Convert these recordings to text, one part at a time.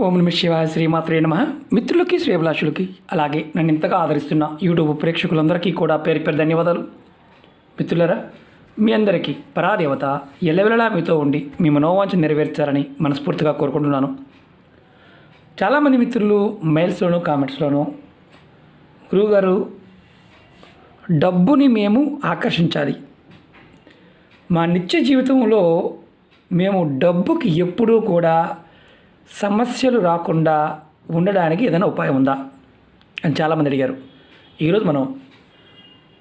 ఓం నమ శివాయ శ్రీమాత్రే నమ. మిత్రులకి శ్రేభిలాషులకి అలాగే నన్ను ఇంతగా ఆదరిస్తున్న యూట్యూబ్ ప్రేక్షకులందరికీ కూడా పేరు పేరు ధన్యవాదాలు. మిత్రులరా మీ అందరికీ పరాదేవత ఎల్లవెల్లలా మీతో ఉండి మీ మనోవాంఛ నెరవేర్చాలని మనస్ఫూర్తిగా కోరుకుంటున్నాను. చాలామంది మిత్రులు మెయిల్స్లోనూ కామెంట్స్లోనూ గురువుగారు డబ్బుని మేము ఆకర్షించాలి. మా నిత్య జీవితంలో మేము డబ్బుకి ఎప్పుడూ కూడా సమస్యలు రాకుండా ఉండడానికి ఏదైనా ఉపాయం ఉందా అని చాలామంది అడిగారు. ఈరోజు మనం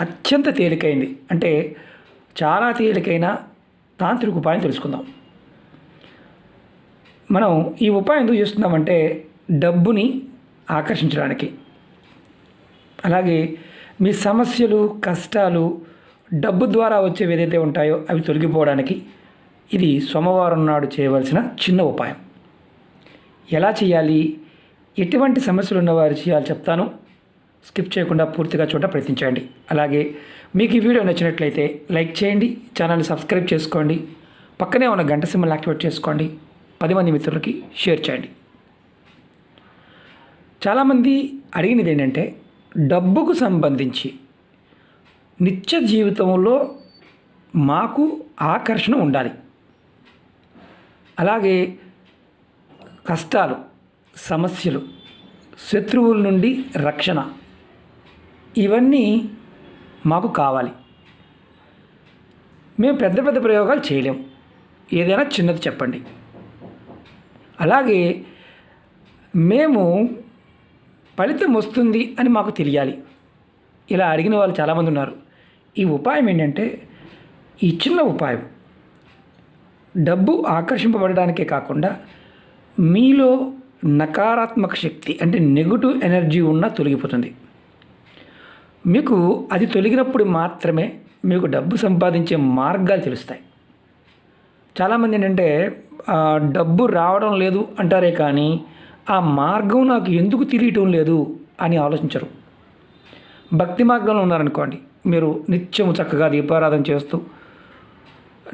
అత్యంత తేలికైంది. అంటే చాలా తేలికైన తాంత్రిక ఉపాయం తెలుసుకుందాం. మనం ఈ ఉపాయం ఎందుకు చేస్తున్నామంటే డబ్బుని ఆకర్షించడానికి. అలాగే మీ సమస్యలు కష్టాలు డబ్బు ద్వారా వచ్చేవి ఏదైతే ఉంటాయో అవి తొలగిపోవడానికి ఇది సోమవారం నాడు చేయవలసిన చిన్న ఉపాయం. ఎలా చేయాలి? ఎటువంటి సమస్యలు ఉన్నవారు చేయాలి చెప్తాను. స్కిప్ చేయకుండా పూర్తిగా చూడ ప్రయత్నించండి. అలాగే మీకు ఈ వీడియో నచ్చినట్లయితే లైక్ చేయండి ఛానల్ని సబ్స్క్రైబ్ చేసుకోండి పక్కనే ఉన్న గంట సింబల్ యాక్టివేట్ చేసుకోండి పది మంది మిత్రులకి షేర్ చేయండి. చాలామంది అడిగినది ఏంటంటే డబ్బుకు సంబంధించి నిత్య జీవితంలో మాకు ఆకర్షణ ఉండాలి. అలాగే కష్టాలు సమస్యలు శత్రువుల నుండి రక్షణ ఇవన్నీ మాకు కావాలి. మేము పెద్ద పెద్ద ప్రయోగాలు చేయలేం. ఏదైనా చిన్నది చెప్పండి. అలాగే మేము ఫలితం వస్తుంది అని మాకు తెలియాలి. ఇలా అడిగిన వాళ్ళు చాలామంది ఉన్నారు. ఈ ఉపాయం ఏంటంటే ఈ చిన్న ఉపాయం డబ్బు ఆకర్షింపబడడానికే కాకుండా మీలో నకారాత్మక శక్తి అంటే నెగటివ్ ఎనర్జీ ఉన్న తొలగిపోతుంది. మీకు అది తొలగినప్పుడు మాత్రమే మీకు డబ్బు సంపాదించే మార్గాలు తెలుస్తాయి. చాలామంది ఏంటంటే డబ్బు రావడం లేదు అంటారే కానీ ఆ మార్గం నాకు ఎందుకు తెలియటం లేదు అని ఆలోచించరు. భక్తి మార్గంలో ఉన్నారనుకోండి మీరు నిత్యము చక్కగా దీపారాధన చేస్తూ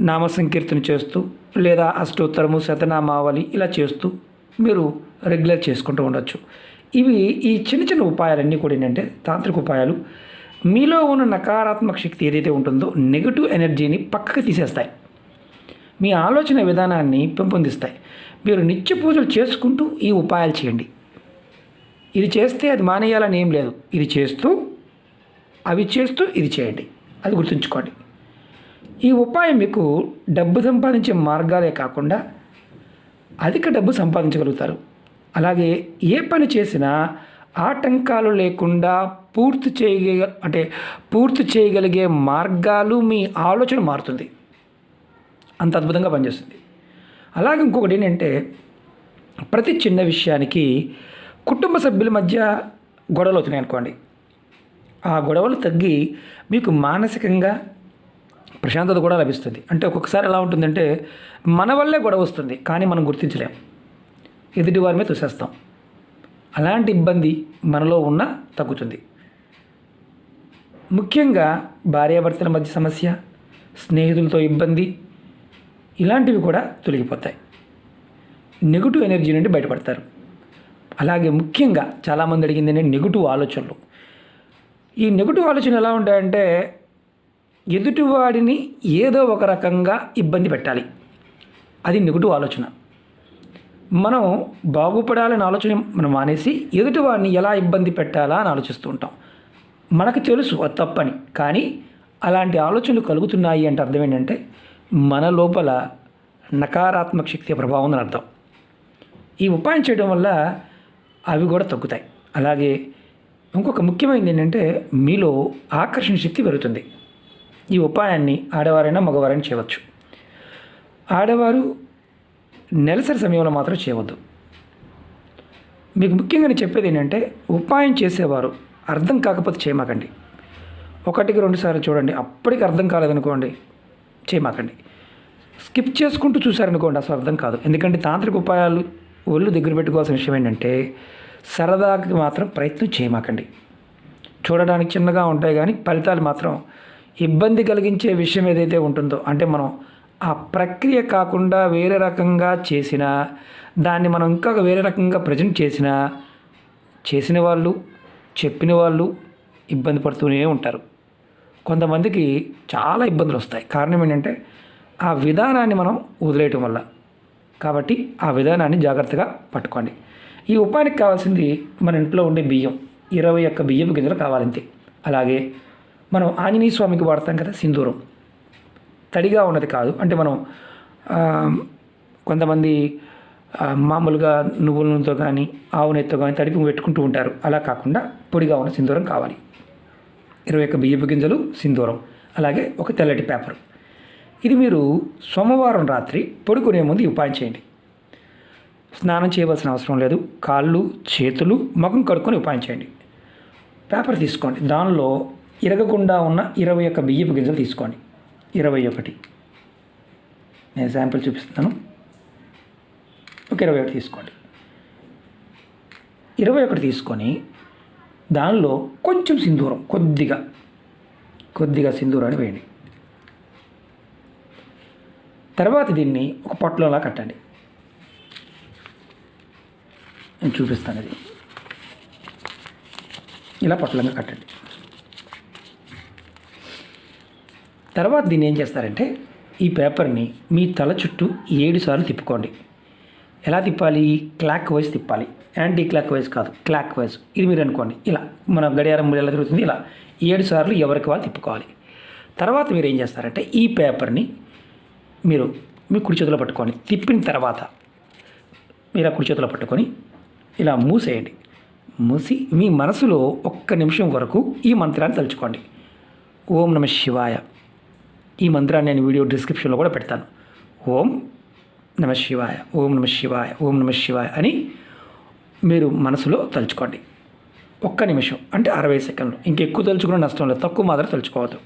నామ సంకీర్తన చేస్తూ లేదా అష్టోత్తరము శతనామావళి ఇలా చేస్తూ మీరు రెగ్యులర్ చేసుకుంటూ ఉండొచ్చు. ఇవి ఈ చిన్న చిన్న ఉపాయాలన్నీ కూడా ఏంటంటే తాంత్రిక ఉపాయాలు. మీలో ఉన్న నకారాత్మక శక్తి ఏదైతే ఉంటుందో నెగటివ్ ఎనర్జీని పక్కకు తీసేస్తాయి. మీ ఆలోచన విధానాన్ని పెంపొందిస్తాయి. మీరు నిత్య పూజలు చేసుకుంటూ ఈ ఉపాయాలు చేయండి. ఇది చేస్తే అది మానేయాలని ఏం లేదు. ఇది చేస్తూ అవి చేస్తూ ఇది చేయండి. అది గుర్తుంచుకోండి. ఈ ఉపాయం మీకు డబ్బు సంపాదించే మార్గాలే కాకుండా అధిక డబ్బు సంపాదించగలుగుతారు. అలాగే ఏ పని చేసినా ఆటంకాలు లేకుండా పూర్తి చేయగ అంటే పూర్తి చేయగలిగే మార్గాలు మీ ఆలోచన మారుతుంది. అంత అద్భుతంగా పనిచేస్తుంది. అలాగే ఇంకొకటి ఏంటంటే ప్రతి చిన్న విషయానికి కుటుంబ సభ్యుల మధ్య గొడవలు అవుతున్నాయి అనుకోండి ఆ గొడవలు తగ్గి మీకు మానసికంగా ప్రశాంతత కూడా లభిస్తుంది. అంటే ఒక్కొక్కసారి ఎలా ఉంటుందంటే మన వల్లే గొడవ వస్తుంది కానీ మనం గుర్తించలేం. ఎదుటి వారి మీద చూసేస్తాం అలాంటి ఇబ్బంది మనలో ఉన్న తగ్గుతుంది. ముఖ్యంగా భార్యాభర్తల మధ్య సమస్య స్నేహితులతో ఇబ్బంది ఇలాంటివి కూడా తొలగిపోతాయి. నెగిటివ్ ఎనర్జీ నుండి బయటపడతారు. అలాగే ముఖ్యంగా చాలామంది అడిగింది నెగిటివ్ ఆలోచనలు. ఈ నెగిటివ్ ఆలోచనలు ఎలా ఉంటాయంటే ఎదుటివాడిని ఏదో ఒక రకంగా ఇబ్బంది పెట్టాలి. అది నెగిటివ్ ఆలోచన. మనం బాగుపడాలని ఆలోచన మనం మానేసి ఎదుటివాడిని ఎలా ఇబ్బంది పెట్టాలా అని ఆలోచిస్తూ ఉంటాం. మనకు తెలుసు అది తప్పని కానీ అలాంటి ఆలోచనలు కలుగుతున్నాయి అంటే అర్థం ఏంటంటే మన లోపల నకారాత్మక శక్తి ప్రభావం అని అర్థం. ఈ ఉపాయం చేయడం వల్ల అవి కూడా తగ్గుతాయి. అలాగే ఇంకొక ముఖ్యమైనది ఏంటంటే మీలో ఆకర్షణ శక్తి పెరుగుతుంది. ఈ ఉపాయాన్ని ఆడవారైనా మగవారైనా చేయవచ్చు. ఆడవారు నెలసరి సమయంలో మాత్రం చేయవద్దు. మీకు ముఖ్యంగా నేను చెప్పేది ఏంటంటే ఉపాయం చేసేవారు అర్థం కాకపోతే చేయమాకండి. ఒకటికి రెండుసార్లు చూడండి అప్పటికి అర్థం కాలేదనుకోండి చేయమాకండి. స్కిప్ చేసుకుంటూ చూసారనుకోండి అసలు అర్థం కాదు. ఎందుకంటే తాంత్రిక ఉపాయాలు ఒళ్ళు దగ్గర పెట్టుకోవాల్సిన విషయం ఏంటంటే సరదాకి మాత్రం ప్రయత్నం చేయమాకండి. చూడడానికి చిన్నగా ఉంటాయి కానీ ఫలితాలు మాత్రం ఇబ్బంది కలిగించే విషయం ఏదైతే ఉంటుందో అంటే మనం ఆ ప్రక్రియ కాకుండా వేరే రకంగా చేసిన దాన్ని మనం ఇంకా వేరే రకంగా ప్రజెంట్ చేసిన చేసిన వాళ్ళు చెప్పిన వాళ్ళు ఇబ్బంది పడుతూనే ఉంటారు. కొంతమందికి చాలా ఇబ్బందులు వస్తాయి. కారణం ఏంటంటే ఆ విధానాన్ని మనం వదిలేయటం వల్ల. కాబట్టి ఆ విధానాన్ని జాగ్రత్తగా పట్టుకోండి. ఈ ఉపాయానికి కావాల్సింది మన ఇంట్లో ఉండే బియ్యం. ఇరవై ఒక్క బియ్యం గింజలు కావాలంతే. అలాగే మనం ఆంజనేయ స్వామికి వాడతాం కదా సింధూరం. తడిగా ఉన్నది కాదు. అంటే మనం కొంతమంది మామూలుగా నువ్వుల నూనెతో కానీ ఆవు నెత్తో కానీ తడిపి పెట్టుకుంటూ ఉంటారు. అలా కాకుండా పొడిగా ఉన్న సింధూరం కావాలి. ఇరవై ఒక్క బియ్యపు గింజలు సింధూరం. అలాగే ఒక తెల్లటి పేపర్. ఇది మీరు సోమవారం రాత్రి పడుకునే ముందు ఉపాయం చేయండి. స్నానం చేయవలసిన అవసరం లేదు. కాళ్ళు చేతులు ముఖం కడుక్కొని ఉపాయం చేయండి. పేపర్ తీసుకోండి. దానిలో ఇరగకుండా ఉన్న ఇరవై ఒక్క బియ్యపు గింజలు తీసుకోండి. ఇరవై ఒకటి. నేను శాంపిల్ చూపిస్తున్నాను. ఒక ఇరవై ఒకటి తీసుకోండి. ఇరవై ఒకటి తీసుకొని దానిలో కొంచెం సింధూరం కొద్దిగా కొద్దిగా సింధూరాన్ని వేయండి. తర్వాత దీన్ని ఒక పొట్లంలా కట్టండి. నేను చూపిస్తాను ఇది. ఇలా పొట్లంగా కట్టండి. తర్వాత దీన్ని ఏం చేస్తారంటే ఈ పేపర్ని మీ తల చుట్టూ ఏడు సార్లు తిప్పుకోండి. ఎలా తిప్పాలి? క్లాక్ వైజ్ తిప్పాలి. యాంటీ క్లాక్ వైజ్ కాదు క్లాక్ వైజ్. ఇది మీరు అనుకోండి ఇలా. మన గడియారం ఎలా తిరుగుతుంది? ఇలా. ఏడు సార్లు ఎవరికి వాళ్ళు తిప్పుకోవాలి. తర్వాత మీరు ఏం చేస్తారంటే ఈ పేపర్ని మీరు మీ కుడి చేతిలో పట్టుకోండి తిప్పిన తర్వాత మీరు ఆ కుడి చేతిలో పట్టుకొని ఇలా మూసేయండి. మూసి మీ మనసులో ఒక్క నిమిషం వరకు ఈ మంత్రాన్ని తలుచుకోండి. ఓం నమ శివాయ. ఈ మంత్రాన్ని నేను వీడియో డిస్క్రిప్షన్లో కూడా పెడతాను. ఓం నమ శివాయ ఓం నమ శివాయ ఓం నమ శివాయ అని మీరు మనసులో తలుచుకోండి. ఒక్క నిమిషం అంటే అరవై సెకండ్లు. ఇంకెక్కువ తలుచుకున్న నష్టం లేదు. తక్కువ మాత్రం తలుచుకోవద్దు.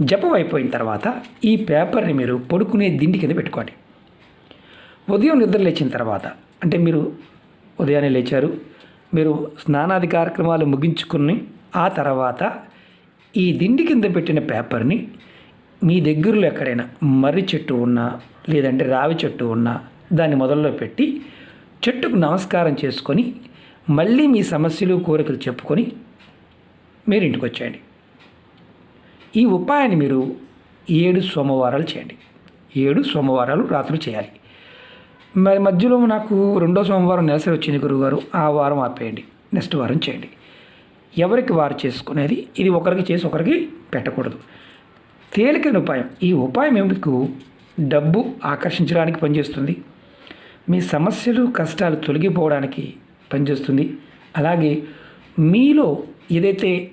జపం అయిపోయిన తర్వాత ఈ పేపర్ని మీరు పడుకునే దిండి కింద పెట్టుకోండి. ఉదయం నిద్ర లేచిన తర్వాత అంటే మీరు ఉదయాన్నే లేచారు మీరు స్నానాది కార్యక్రమాలు ముగించుకుని ఆ తర్వాత ఈ దిండి కింద పెట్టిన పేపర్ని మీ దగ్గరలో ఎక్కడైనా మర్రి చెట్టు ఉన్నా లేదంటే రావి చెట్టు ఉన్నా దాన్ని మొదల్లో పెట్టి చెట్టుకు నమస్కారం చేసుకొని మళ్ళీ మీ సమస్యలు కోరికలు చెప్పుకొని మీరు ఇంటికి వచ్చేయండి. ఈ ఉపాయాన్ని మీరు ఏడు సోమవారాలు చేయండి. ఏడు సోమవారాలు రాత్రులు చేయాలి. మరి మధ్యలో నాకు రెండో సోమవారం నెలసరి వచ్చింది గురువుగారు. ఆ వారం ఆపేయండి. నెక్స్ట్ వారం చేయండి. ఎవరికి వారు చేసుకునేది? ఇది ఒకరికి చేసి ఒకరికి పెట్టకూడదు. తేలికైన ఉపాయం. ఈ ఉపాయం మీకు డబ్బు ఆకర్షించడానికి పనిచేస్తుంది. మీ సమస్యలు కష్టాలు తొలగిపోవడానికి పనిచేస్తుంది. అలాగే మీలో ఏదైతే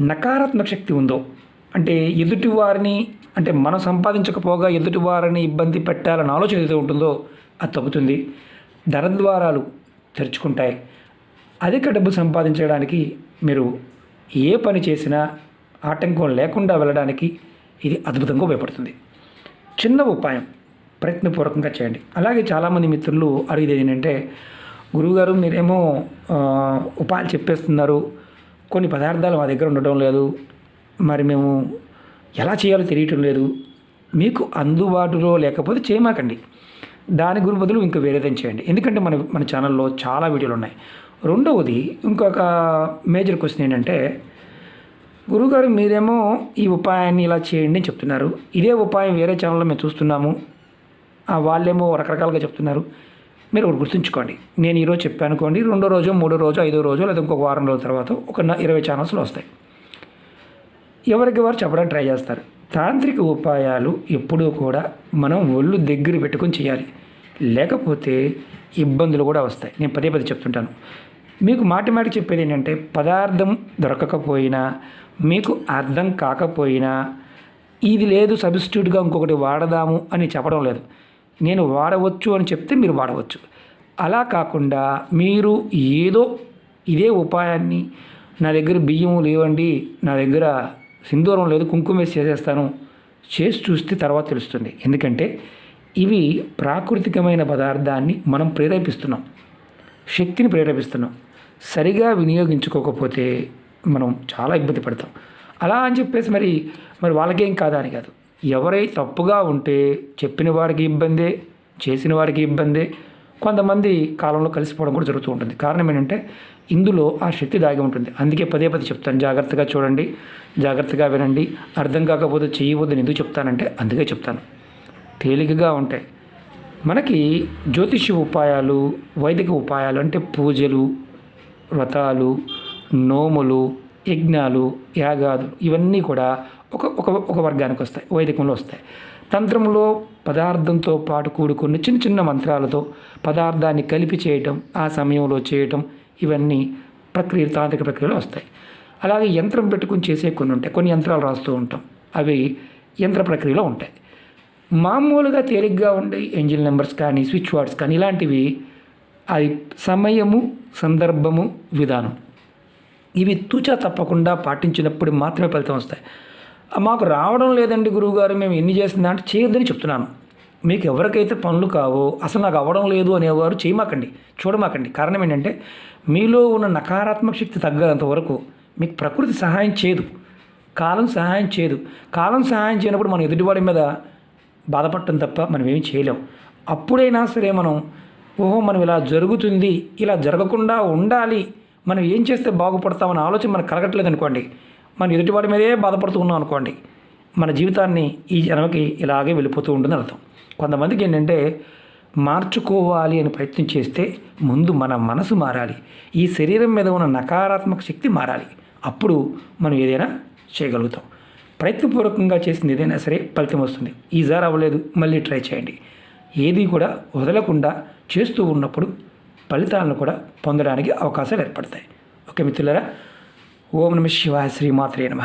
నకారాత్మక శక్తి ఉందో అంటే ఎదుటి వారిని అంటే మనం సంపాదించకపోగా ఎదుటి వారిని ఇబ్బంది పెట్టాలని ఆలోచన ఏదైతే ఉంటుందో అది తగ్గుతుంది. ధనద్వారాలు తెరుచుకుంటాయి. అధిక డబ్బు సంపాదించడానికి మీరు ఏ పని చేసినా ఆటంకం లేకుండా వెళ్ళడానికి ఇది అద్భుతంగా ఉపయోగపడుతుంది. చిన్న ఉపాయం ప్రయత్నపూర్వకంగా చేయండి. అలాగే చాలామంది మిత్రులు అడిగేది ఏంటంటే గురువుగారు మీరేమో ఉపాయాలు చెప్పేస్తున్నారు. కొన్ని పదార్థాలు మా దగ్గర ఉండటం లేదు. మరి మేము ఎలా చేయాలో తెలియటం లేదు. మీకు అందుబాటులో లేకపోతే చేయమాకండి. దాని గురి బదులు ఇంకా వేరేదని చేయండి. ఎందుకంటే మన మన ఛానల్లో చాలా వీడియోలు ఉన్నాయి. రెండవది ఇంకొక మేజర్ క్వశ్చన్ ఏంటంటే గురుగారు మీరేమో ఈ ఉపాయాన్ని ఇలా చేయండి అని చెప్తున్నారు. ఇదే ఉపాయం వేరే ఛానల్లో మేము చూస్తున్నాము. ఆ వాళ్ళేమో రకరకాలుగా చెప్తున్నారు. మీరు ఒకటి గుర్తుంచుకోండి. నేను ఈరోజు చెప్పాను అనుకోండి రెండో రోజు మూడో రోజు ఐదో రోజు లేదా ఇంకొక వారం రోజుల తర్వాత ఒక ఇరవై ఛానల్స్లో వస్తాయి. ఎవరికి వారు చెప్పడానికి ట్రై చేస్తారు. తాంత్రిక ఉపాయాలు ఎప్పుడూ కూడా మనం ఒళ్ళు దగ్గర పెట్టుకొని చేయాలి. లేకపోతే ఇబ్బందులు కూడా వస్తాయి. నేను పదే పదే చెప్తుంటాను. మీకు మాటి మాటి చెప్పేది ఏంటంటే పదార్థం దొరకకపోయినా మీకు అర్థం కాకపోయినా ఇది లేదు సబ్స్టిట్యూట్గా ఇంకొకటి వాడదాము అని చెప్పడం లేదు. నేను వాడవచ్చు అని చెప్తే మీరు వాడవచ్చు. అలా కాకుండా మీరు ఏదో ఇదే ఉపాయాన్ని నా దగ్గర బియ్యం లేవండి నా దగ్గర సింధూరం లేదు కుంకుమ వేసి చేసేస్తాను చేసి చూస్తే తర్వాత తెలుస్తుంది. ఎందుకంటే ఇవి ప్రాకృతికమైన పదార్థాన్ని మనం ప్రేరేపిస్తున్నాం. శక్తిని ప్రేరేపిస్తున్నాం. సరిగా వినియోగించుకోకపోతే మనం చాలా ఇబ్బంది పడతాం. అలా అని చెప్పేసి మరి మరి వాళ్ళకేం కాదా అని కాదు. ఎవరై తప్పుగా ఉంటే చెప్పిన వాడికి ఇబ్బందే చేసిన వాడికి ఇబ్బందే. కొంతమంది కాలంలో కలిసిపోవడం కూడా జరుగుతూ ఉంటుంది. కారణం ఏంటంటే ఇందులో ఆ శక్తి దాగి ఉంటుంది. అందుకే పదే పదే చెప్తాను. జాగ్రత్తగా చూడండి జాగ్రత్తగా వినండి. అర్థం కాకపోతే చేయవద్దని ఎందుకు చెప్తానంటే అందుకే చెప్తాను. తేలికగా ఉంటాయి. మనకి జ్యోతిష్య ఉపాయాలు వైదిక ఉపాయాలు అంటే పూజలు వ్రతాలు నోములు యజ్ఞాలు యాగాలు ఇవన్నీ కూడా ఒక ఒక ఒక వర్గానికి వస్తాయి వైదికంలో వస్తాయి. తంత్రంలో పదార్థంతో పాటు కూడుకున్న చిన్న చిన్న మంత్రాలతో పదార్థాన్ని కలిపి చేయటం ఆ సమయంలో చేయటం ఇవన్నీ ప్రక్రియలు తాంత్రిక ప్రక్రియలో వస్తాయి. అలాగే యంత్రం పెట్టుకుని చేసే కొన్ని ఉంటాయి కొన్ని యంత్రాలు రాస్తూ ఉంటాం. అవి యంత్ర ప్రక్రియలో ఉంటాయి. మామూలుగా తేలిగ్గా ఉండే ఏంజిల్ నెంబర్స్ కానీ స్విచ్ వార్డ్స్ కానీ ఇలాంటివి అది సమయము సందర్భము విధానం. ఇవి తూచా తప్పకుండా పాటించినప్పుడు మాత్రమే ఫలితం వస్తాయి. మాకు రావడం లేదండి గురువుగారు మేము ఎన్ని చేసిందా అంటే చేయొద్దని చెప్తున్నాను. మీకు ఎవరికైతే పనులు కావో అసలు నాకు అవ్వడం లేదు అనేవారు చేయమాకండి చూడమాకండి. కారణం ఏంటంటే మీలో ఉన్న నకారాత్మక శక్తి తగ్గనంత వరకు మీకు ప్రకృతి సహాయం చేయదు. కాలం సహాయం చేయదు. కాలం సహాయం చేయనప్పుడు మనం ఎదుటివాడి మీద బాధపడటం తప్ప మనం ఏమి చేయలేం. అప్పుడైనా సరే మనం ఓహో మనం ఇలా జరుగుతుంది ఇలా జరగకుండా ఉండాలి. మనం ఏం చేస్తే బాగుపడతామన్న ఆలోచన మనకు కలగట్లేదు అనుకోండి. మనం ఎదుటివాడి మీదే బాధపడుతూ ఉన్నాం అనుకోండి. మన జీవితాన్ని ఈ జన్మకి ఇలాగే వెళ్ళిపోతూ ఉంటుంది అర్థం. కొంతమందికి ఏంటంటే మార్చుకోవాలి అని ప్రయత్నం చేస్తే ముందు మన మనసు మారాలి. ఈ శరీరం మీద ఉన్న నకారాత్మక శక్తి మారాలి. అప్పుడు మనం ఏదైనా చేయగలుగుతాం. ప్రయత్నపూర్వకంగా చేసింది ఏదైనా సరే ఫలితం వస్తుంది. ఈసారి అవ్వలేదు మళ్ళీ ట్రై చేయండి. ఏది కూడా వదలకుండా చేస్తూ ఉన్నప్పుడు ఫలితాలను కూడా పొందడానికి అవకాశాలు ఏర్పడతాయి. ఓకే మిత్రులరా ఓం నమ శివాయ శ్రీమాత్రే నమ.